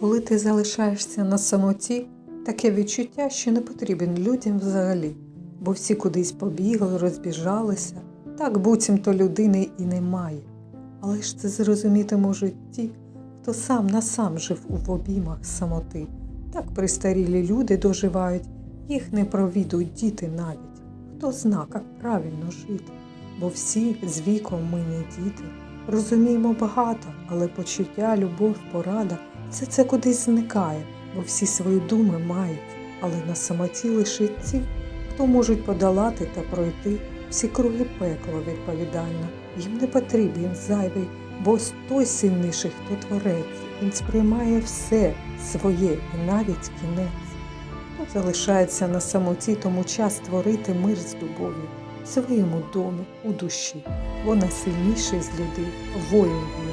Коли ти залишаєшся на самоті, таке відчуття, що не потрібен людям взагалі, бо всі кудись побігли, розбіжалися, так буцімто людини і немає. Але ж це зрозуміти можуть ті, хто сам на сам жив в обіймах самоти. Так пристарілі люди доживають, їх не провідують діти навіть. Хто зна, як правильно жити, бо всі з віком ми не діти. Розуміємо багато, але почуття, любов, порада все це кудись зникає, бо всі свої думи мають, але на самоті лише ті, хто можуть подолати та пройти всі круги пекло відповідально. Їм не потрібен зайвий, бо той сильніший, хто творець. Він сприймає все своє і навіть кінець. Залишається на самоті, тому час створити мир з любов'ю в своєму домі, у душі. Вона сильніший з людей, воїн.